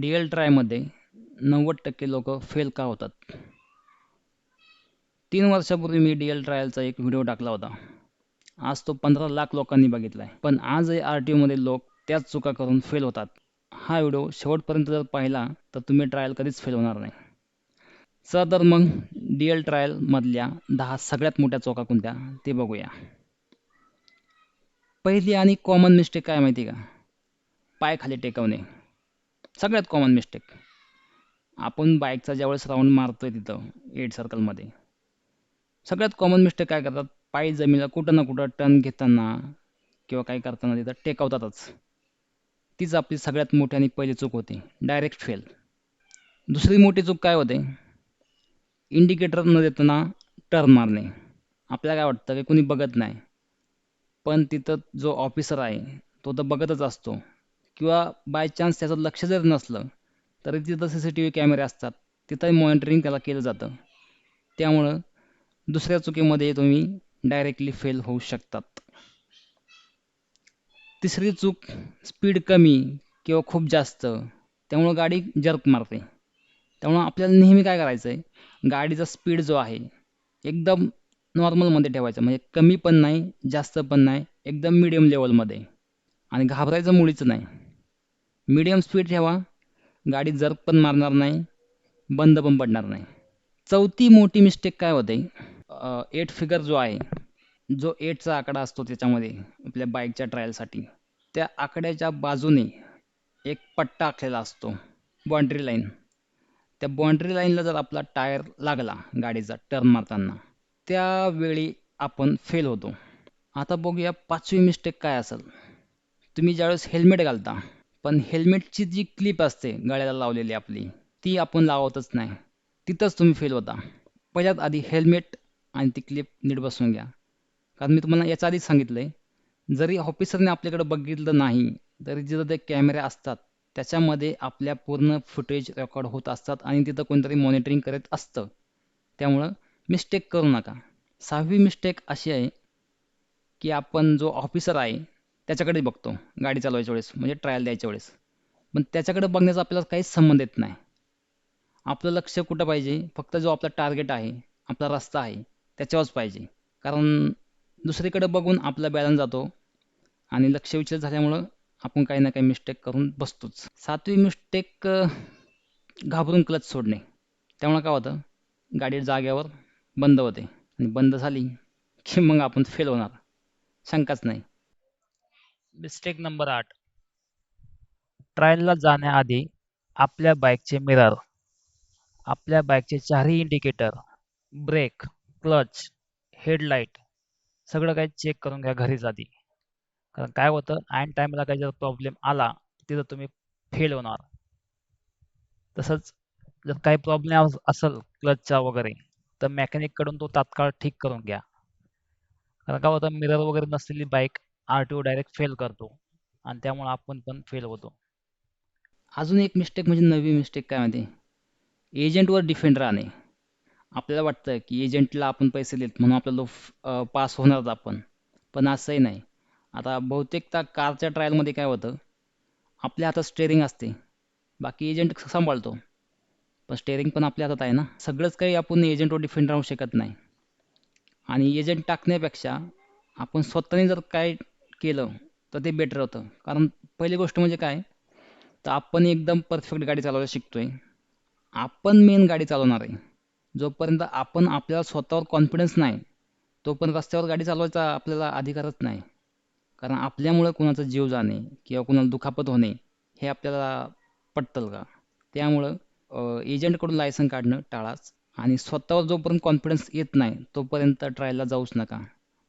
D L ट्रायमध्ये नव्वद टक्के लोक फेल का होतात? तीन वर्षापूर्वी मी डी एल ट्रायलचा एक व्हिडिओ टाकला होता. आज तो पंधरा लाख लोकांनी बघितला आहे पण आजही आर टी ओमध्ये लोक त्याच चुका करून फेल होतात. हा व्हिडिओ शेवटपर्यंत जर पाहिला तर तुम्ही ट्रायल कधीच फेल होणार नाही. चला तर मग डी एल ट्रायलमधल्या दहा सगळ्यात मोठ्या चौका कोणत्या ते बघूया. पहिली आणि कॉमन मिस्टेक काय माहिती का? पाय खाली टेकवणे. सगळ्यात कॉमन मिस्टेक आपण बाईकचा ज्यावेळेस राऊंड मारतोय तिथं एट सर्कलमध्ये सगळ्यात कॉमन मिस्टेक काय करतात? पाय जमिनीला कुठं ना कुठं टर्न घेताना किंवा काही करताना तिथं टेकवतातच. तीच आपली सगळ्यात मोठी आणि पहिली चूक होती. डायरेक्ट फेल दुसरी मोठी चूक काय होते? इंडिकेटर न देताना टर्न मारणे. आपल्याला काय वाटतं? की कुणी बघत नाही. पण तिथं जो ऑफिसर आहे तो तर बघतच असतो. किंवा बाय चान्स त्याचं लक्ष जर नसलं तरी तिथं सी सी टी व्ही कॅमेरे असतात. तिथंही मॉनिटरिंग त्याला केलं जातं. त्यामुळं दुसऱ्या चुकीमध्ये तुम्ही डायरेक्टली फेल होऊ शकतात. तिसरी चूक स्पीड कमी किंवा खूप जास्त त्यामुळं गाडी जर्क मारते. त्यामुळं आपल्याला नेहमी काय करायचं आहे गाडीचा स्पीड जो आहे एकदम नॉर्मलमध्ये ठेवायचा. म्हणजे कमी पण नाही जास्त पण नाही एकदम मिडियम लेवलमध्ये आणि घाबरायचं मुळीच नाही. मिडियम स्पीड ठेवा. गाडी जर्क पण मारणार नाही बंद पण पडणार नाही. चौथी मोठी मिस्टेक काय होते? एट फिगर जो आहे जो एटचा आकडा असतो त्याच्यामध्ये आपल्या बाईकच्या ट्रायलसाठी त्या आकड्याच्या बाजूने एक पट्टा आखलेला असतो बाँड्री लाईन त्या बाँड्री लाईनला जर आपला टायर लागला गाडीचा टर्न मारताना त्यावेळी आपण फेल होतो. आता बघूया पाचवी मिस्टेक काय असेल. तुम्ही ज्यावेळेस हेल्मेट घालता पण हेल्मेटची जी क्लिप असते गळ्याला लावलेली आपली ती आपण लावतच नाही. तिथंच तुम्ही फेल होता. पहिल्यात आधी हेल्मेट आणि ती क्लिप नीट बसवून घ्या. कारण मी तुम्हाला याच्या आधीच सांगितलं आहे जरी ऑफिसरने आपल्याकडे बघितलं नाही तरी जिथं ते कॅमेरे असतात त्याच्यामध्ये आपल्या पूर्ण फुटेज रेकॉर्ड होत असतात आणि तिथं कोणतरी मॉनिटरिंग करत असतं. त्यामुळं मिस्टेक करू नका. सहावी मिस्टेक अशी आहे की आपण जो ऑफिसर आहे त्याच्याकडे बघतो गाडी चालवायच्या वेळेस म्हणजे ट्रायल द्यायच्या वेळेस. पण त्याच्याकडे बघण्याचा आपल्याला काहीच संबंध येत नाही. आपलं लक्ष कुठं पाहिजे? फक्त जो आपला टार्गेट आहे आपला रस्ता आहे त्याच्यावरच पाहिजे. कारण दुसरीकडे बघून आपला बॅलन्स जातो आणि लक्ष विचलित झाल्यामुळं आपण काही ना काही मिस्टेक करून बसतोच. सातवी मिस्टेक घाबरून क्लच सोडणे. त्यामुळं काय होतं? गाडी जाग्यावर बंद होते. आणि बंद झाली की मग आपण फेल होणार. शंकाच नाही. मिस्टेक नंबर आठ. ट्रायलला जाण्याआधी आपल्या बाईकचे मिरर आपल्या बाईकचे चारही इंडिकेटर ब्रेक क्लच हेडलाईट सगळं काही चेक करून घ्या घरीच आधी. कारण काय होतं? ऐन टाईमला काही जर प्रॉब्लेम आला तिथं तुम्ही फेल होणार. तसंच जर काही प्रॉब्लेम असेल क्लचचा वगैरे तर मेकॅनिककडून तो तात्काळ ठीक करून घ्या. कारण काय होतं? मिरर वगैरे नसलेली bike R T O direct fail करतो. आणि त्यामुळे आपण पण फेल होतो. अजून एक मिस्टेक म्हणजे नवी मिस्टेक काय माहिती? एजंटवर डिफेंड राहणे. आपल्याला वाटतं की एजंटला आपण पैसे देत म्हणून आपल्याला पास होणारच आपण. पण असंही नाही. आता बहुतेकदा कारच्या ट्रायलमध्ये काय होतं? आपल्या हातात स्टेअरिंग असते. बाकी एजंट सांभाळतो. पण स्टेअरिंग पण आपल्या हातात आहे ना? सगळंच काही आपण एजंटवर डिफेंड राहू शकत नाही. आणि एजंट टाकण्यापेक्षा आपण स्वतःने जर काय केलं तर ते बेटर होतं. कारण पहिली गोष्ट म्हणजे काय? तर आपण एकदम परफेक्ट गाडी चालवायला शिकतोय. आपण मेन गाडी चालवणार आहे. जोपर्यंत आपण आपल्याला स्वतःवर कॉन्फिडन्स नाही तोपर्यंत रस्त्यावर गाडी चालवायचा आपल्याला अधिकारच नाही. कारण आपल्यामुळं कुणाचा जीव जाणे किंवा कुणाला दुखापत होणे हे आपल्याला पटतं का? त्यामुळं एजंटकडून लायसन काढणं टाळाच. आणि स्वतःवर जोपर्यंत कॉन्फिडन्स येत नाही तोपर्यंत ट्रायलला जाऊच नका.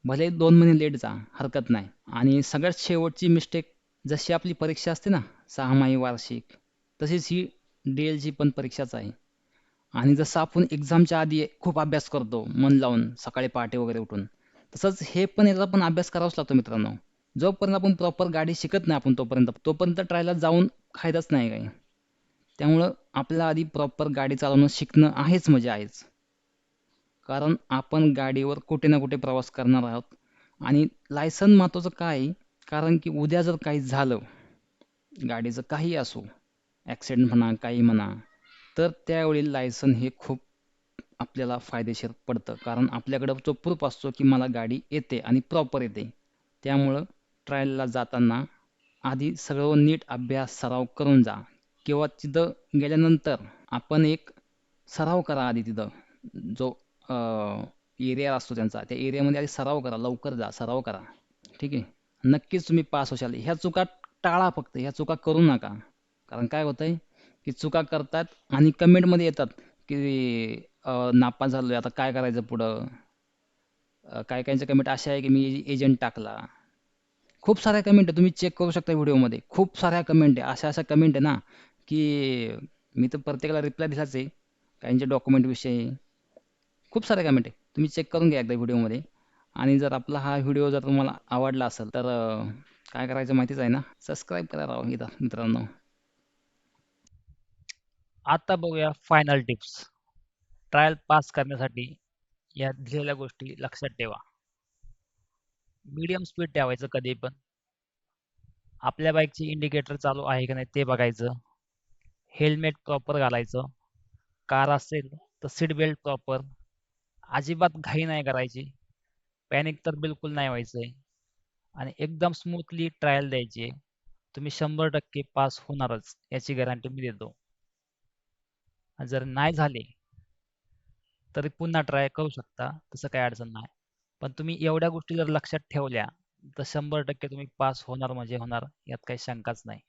भले दोन महिने लेट जा हरकत नाही. आणि सगळ्यात शेवटची मिस्टेक जशी आपली परीक्षा असते ना सहामाही वार्षिक तशीच ही डी एलची पण परीक्षाच आहे. आणि जसं आपण एक्झामच्या आधी खूप अभ्यास करतो मन लावून सकाळी पहाटे वगैरे उठून तसंच हे पण याचा पण अभ्यास करावाच लागतो मित्रांनो. जोपर्यंत आपण प्रॉपर गाडी शिकत नाही आपण तोपर्यंत तोपर्यंत ट्रायला जाऊन फायदाच नाही काही. त्यामुळं आपल्याला आधी प्रॉपर गाडी चालवणं शिकणं आहेच म्हणजे आहेच. कारण आपण गाडीवर कुठे ना कुठे प्रवास करणार आहोत. आणि लायसन महत्त्वाचं काय? कारण की उद्या जर काही झालं गाडीचं काही असो ॲक्सिडेंट म्हणा काही म्हणा तर त्यावेळी लायसन हे खूप आपल्याला फायदेशीर पडतं. कारण आपल्याकडं तो प्रूफ असतो की मला गाडी येते आणि प्रॉपर येते. त्यामुळं ट्रायलला जाताना आधी सगळं नीट अभ्यास सराव करून जा. किंवा तिथं गेल्यानंतर आपण एक सराव करा आधी तिथं. जो एरिया असतो त्यांचा. त्या एरियामध्ये आधी सराव करा लवकर जा सराव करा. ठीक आहे? नक्कीच तुम्ही पास होशाल. ह्या चुका टाळा फक्त. ह्या चुका करू नका. कारण काय होतंय? की चुका करतात आणि कमेंटमध्ये येतात की नापास झालोय. आता काय करायचं पुढं? काय काहींच्या कमेंट अशा आहे की मी एजंट टाकला. खूप साऱ्या कमेंट आहे. तुम्ही चेक करू शकता व्हिडिओमध्ये खूप साऱ्या कमेंट आहे. अशा अशा कमेंट आहे ना की मी तर प्रत्येकाला रिप्लाय दिलाच आहे. काहींच्या डॉक्युमेंटविषयी खूप साऱ्या कमेंट आहे. तुम्ही चेक करून घ्या एकदा व्हिडिओमध्ये आणि जर आपला हा व्हिडिओ जर तुम्हाला आवडला असेल तर काय करायचं माहितीच आहे ना? सबस्क्राईब करा राव इथं मित्रांनो. आता बघूया फायनल टिप्स ट्रायल पास करण्यासाठी या दिलेल्या गोष्टी लक्षात ठेवा. मीडियम स्पीड ठेवायचं कधी पण. आपल्या बाईकचे इंडिकेटर चालू आहे का नाही ते बघायचं. हेल्मेट प्रॉपर घालायचं. कार असेल तर सीट बेल्ट प्रॉपर अजिबात घाई नाही करायची. पॅनिक तर बिलकुल नाही व्हायचंय. आणि एकदम स्मूथली ट्रायल द्यायची. तुम्ही शंभर टक्के पास होणारच याची गॅरंटी मी देतो. जर नाही झाले तरी पुन्हा ट्राय करू शकता तसं काही अडचण नाही. पण तुम्ही एवढ्या गोष्टी जर लक्षात ठेवल्या तर शंभर टक्के तुम्ही पास होणार म्हणजे होणार यात काही शंकाच नाही.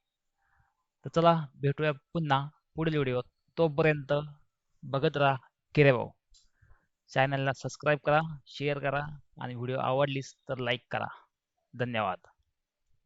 तर चला भेटूया पुन्हा पुढील व्हिडिओ तोपर्यंत बघत राहा किरे भाऊ. चॅनलला सबस्क्राईब करा शेअर करा आणि व्हिडिओ आवडलीस तर लाईक करा. धन्यवाद.